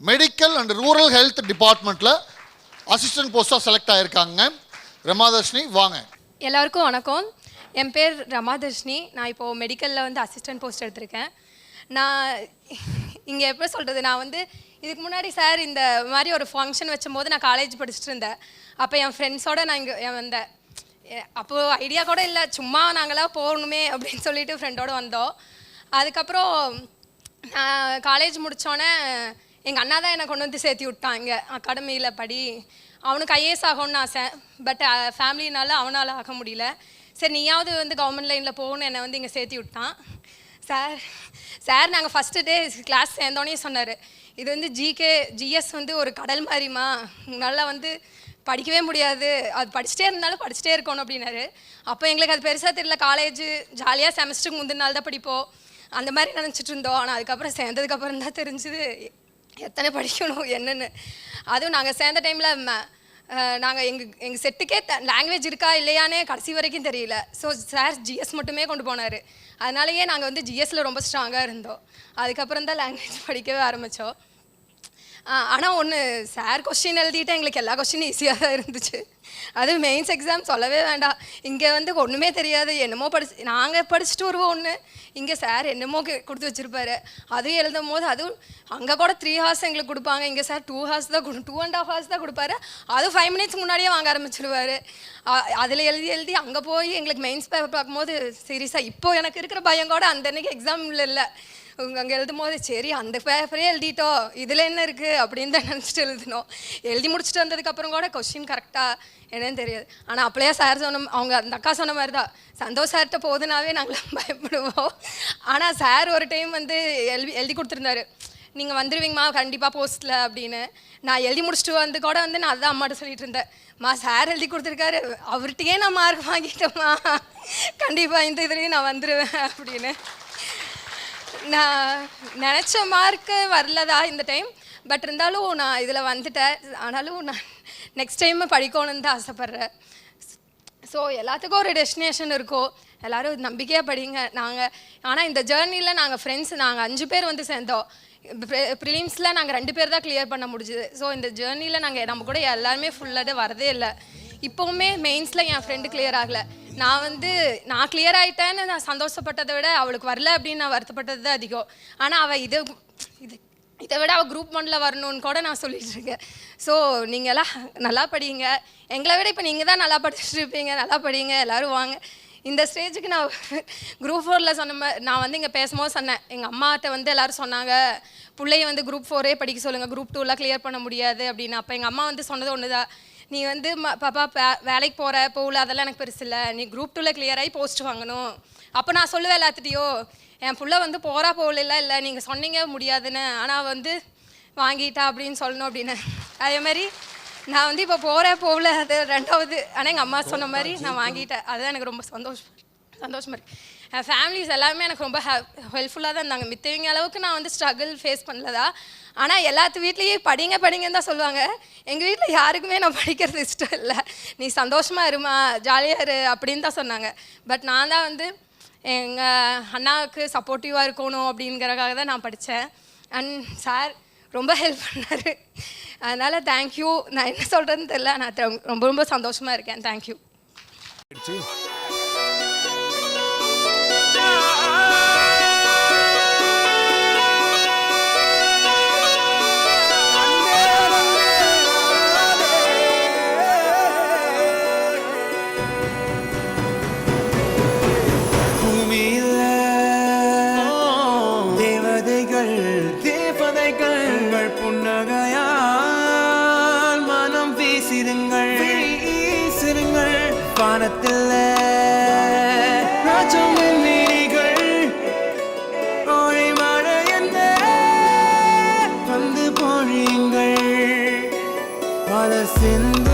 Medical and rural health டிபார்ட்மெண்ட்டில் assistant போஸ்ட்டாக select ஆகியிருக்காங்க ரமாதர்ஷினி வாங்க. எல்லாருக்கும் வணக்கம். என் பேர் ரமாதர்ஷினி. நான் இப்போது மெடிக்கலில் வந்து அசிஸ்டன்ட் போஸ்ட் எடுத்திருக்கேன். நான் இங்கே எப்படி சொல்கிறது நான் வந்து இதுக்கு முன்னாடி சார் இந்த மாதிரி ஒரு ஃபங்க்ஷன் வச்சும்போது நான் காலேஜ் படிச்சுட்டு இருந்தேன். அப்போ என் ஃப்ரெண்ட்ஸோட நான் இங்கே வந்தேன் அப்போது ஐடியா கூட இல்லை. சும்மா நாங்களாம் போகணுமே அப்படின்னு சொல்லிட்டு ஃப்ரெண்டோட வந்தோம். அதுக்கப்புறம் நான் காலேஜ் முடித்தோடனே எங்கள் அண்ணா தான் என்னை கொண்டு வந்து சேர்த்தி விட்டான் இங்கே. அகாடமியில் படி. அவனுக்கு ஐஏஎஸ் ஆகணும்னு ஆசை. பட் ஃபேமிலினால அவனால் ஆக முடியல. சரி நீயாவது வந்து கவர்மெண்ட் லைனில் போகணும்னு என்னை வந்து இங்கே சேர்த்தி விட்டான். சார் சார் நாங்கள் ஃபஸ்ட்டு டே கிளாஸ் சேர்ந்தோடனே சொன்னார். இது வந்து ஜிகே ஜிஎஸ் வந்து ஒரு கடல் மாதிரிமா நல்லா வந்து படிக்கவே முடியாது. அது படிச்சுட்டே இருந்தாலும் படிச்சுட்டே இருக்கணும் அப்படின்னாரு. அப்போ எங்களுக்கு அது பெருசாக தெரியல. காலேஜ் ஜாலியாக செமஸ்டருக்கு முந்தின நாள் தான் படிப்போம். அந்த மாதிரி நினச்சிட்டு இருந்தோம். ஆனால் அதுக்கப்புறம் சேர்ந்ததுக்கப்புறம் தான் தெரிஞ்சுது. எத்தனை படிக்கணும் என்னென்னு. அதுவும் நாங்கள் சேர்ந்த டைமில் நாங்கள் எங்கள் எங்கள் செட்டுக்கே த லாங்குவேஜ் இருக்கா இல்லையானே கடைசி வரைக்கும் தெரியல. ஸோ சார் ஜிஎஸ் மட்டுமே கொண்டு போனார். அதனாலயே நாங்கள் வந்து ஜிஎஸ்சில் ரொம்ப ஸ்ட்ராங்காக இருந்தோம். அதுக்கப்புறம் தான் லாங்குவேஜ் படிக்கவே ஆரம்பித்தோம் ஆனால் ஒன்று சார் கொஸ்டின் எழுதிட்டு எங்களுக்கு எல்லா கொஸ்டினும் ஈஸியாக தான் இருந்துச்சு. அது மெயின்ஸ் எக்ஸாம் சொல்லவே வேண்டாம். இங்கே வந்து ஒன்றுமே தெரியாது. என்னமோ படிச்சு நாங்கள் படிச்சுட்டு வருவோம் ஒன்று இங்கே சார் என்னமோ கொடுத்து வச்சுருப்பாரு. அதுவும் எழுதும் போது அதுவும் அங்கே கூட த்ரீ ஹார்ஸ் எங்களுக்கு கொடுப்பாங்க. இங்கே சார் டூ ஹார்ஸ் தான் கொடு டூ அண்ட் ஹாஃப் ஹார்ஸ் தான் கொடுப்பாரு. அதுவும் ஃபைவ் மினிட்ஸ் முன்னாடியே வாங்க ஆரம்பிச்சிருவாரு. அதில் எழுதி எழுதி அங்கே போய் எங்களுக்கு மெயின்ஸ் பேப்பர் பார்க்கும்போது சீரியஸாக இப்போ எனக்கு இருக்கிற பயம் கூட அந்த அன்னைக்கு எக்ஸாமில் இல்லை. அங்கே எழுதும் போது சரி அந்த பேப்பரே எழுதிட்டோம் இதில் என்ன இருக்குது அப்படின்னு தான் நினச்சிட்டு எழுதினோம். எழுதி முடிச்சுட்டு வந்ததுக்கப்புறம் கூட கொஸ்டின் கரெக்டாக என்னன்னு தெரியாது. ஆனால் அப்படியே சார் சொன்ன அவங்க அந்த அக்கா சொன்ன மாதிரி தான். சந்தோஷ் சார்கிட்ட போதுனாவே நாங்களாம் பயப்படுவோம். ஆனால் சார் ஒரு டைம் வந்து எழுதி எழுதி கொடுத்துருந்தாரு. நீங்கள் வந்துடுவீங்கம்மா கண்டிப்பாக போஸ்ட்டில் அப்படின்னு. நான் எழுதி முடிச்சுட்டு வந்து கூட வந்து நான் அதான் அம்மாட்ட சொல்லிட்டு இருந்தேன். மா சார் எழுதி கொடுத்துருக்காரு. அவர்கிட்டயே நான் மார்க் வாங்கிட்டேம்மா. கண்டிப்பாக இந்த இதுலேயும் நான் வந்துடுவேன் அப்படின்னு. நான் நினச்ச மார்க்கு வரலதா இந்த டைம் பட் இருந்தாலும் நான் இதில் வந்துட்டேன். ஆனாலும் நான் நெக்ஸ்ட் டைம் படிக்கணும்னு தான் ஆசைப்பட்றேன். ஸோ எல்லாத்துக்கும் ஒரு டெஸ்டினேஷன் இருக்கும் எல்லாரும் நம்பிக்கையாக படிங்க. நாங்கள் ஆனால் இந்த ஜேர்னியில் நாங்கள் ஃப்ரெண்ட்ஸ் நாங்கள் அஞ்சு பேர் வந்து சேர்ந்தோம். ப்ரிலிம்ஸில் நாங்கள் ரெண்டு பேர் தான் கிளியர் பண்ண முடிஞ்சுது. ஸோ இந்த ஜேர்னியில் நாங்கள் நம்ம கூட எல்லாருமே ஃபுல்லாக வரதே இல்லை. இப்போவுமே மெயின்ஸில் என் ஃப்ரெண்டு கிளியர் ஆகலை. நான் வந்து நான் கிளியர் ஆகிட்டேன்னு நான் சந்தோஷப்பட்டதை விட அவளுக்கு வரல அப்படின்னு நான் வருத்தப்பட்டது தான் அதிகம். ஆனால் அவள் இது இது இதை விட அவள் குரூப் ஒன்ல வரணும்னு கூட நான் சொல்லிட்டு இருக்கேன். ஸோ நீங்களாம் நல்லா படிங்க. எங்களை விட இப்போ நீங்கள் தான் நல்லா படிச்சுட்டு இருப்பீங்க. நல்லா படிங்க. எல்லாரும் வாங்க. இந்த ஸ்டேஜுக்கு நான் குரூப் ஃபோரில் சொன்ன மாதிரி நான் வந்து இங்கே பேசும்போது சொன்னேன். எங்கள் அம்மாட்ட வந்து எல்லோரும் சொன்னாங்க பிள்ளைய வந்து குரூப் ஃபோரே படிக்க சொல்லுங்கள் குரூப் டூலாம் கிளியர் பண்ண முடியாது அப்படின்னு. அப்போ எங்கள் அம்மா வந்து சொன்னது ஒன்று தான் நீ வந்து பாப்பா வேலைக்கு போகிற போகல அதெல்லாம் எனக்கு பெருசு இல்லை. நீ குரூப் டூவில் கிளியர் ஆகி போஸ்ட் வாங்கணும். அப்போ நான் சொல்லுவேன் எல்லாத்துட்டையோ என் புள்ள வந்து போகிறா போகல இல்லை நீங்கள் சொன்னீங்க முடியாதுன்னு. ஆனால் வந்து வாங்கிட்டா அப்படின்னு சொல்லணும் அப்படின்னு. அதே மாதிரி நான் வந்து இப்போ போகிறேன் போகல அது ரெண்டாவது. ஆனால் எங்கள் அம்மா சொன்ன மாதிரி நான் வாங்கிட்டேன். அதுதான் எனக்கு ரொம்ப சந்தோஷம். சந்தோஷமாக இருக்கு. என் ஃபேமிலிஸ் எல்லாமே எனக்கு ரொம்ப ஹெல்ப்ஃபுல்லாக தான் இருந்தாங்க. மித்தவங்க அளவுக்கு நான் வந்து ஸ்ட்ரகிள் ஃபேஸ் பண்ணலதா. ஆனால் எல்லாத்து வீட்லேயும் படிங்க படிங்கன்னு தான் சொல்லுவாங்க. எங்கள் வீட்டில் யாருக்குமே நான் படிக்கிறது இஷ்டம் இல்லை. நீ சந்தோஷமாக இருமா ஜாலியாக இரு அப்படின்னு தான் சொன்னாங்க. பட் நான் தான் வந்து எங்கள் அண்ணாவுக்கு சப்போர்ட்டிவாக இருக்கணும் அப்படிங்கிறக்காக தான் நான் படித்தேன் அண்ட் சார் ரொம்ப ஹெல்ப் பண்ணார். அதனால் தேங்க்யூ நான் என்ன சொல்கிறேன்னு தெரில நான் ரொம்ப ரொம்ப சந்தோஷமாக இருக்கேன். தேங்க்யூ வானத்தில் ராஜம் நீரிகள் ஓழி மழை வந்து பொழியுங்கள். மலர் சிந்தும்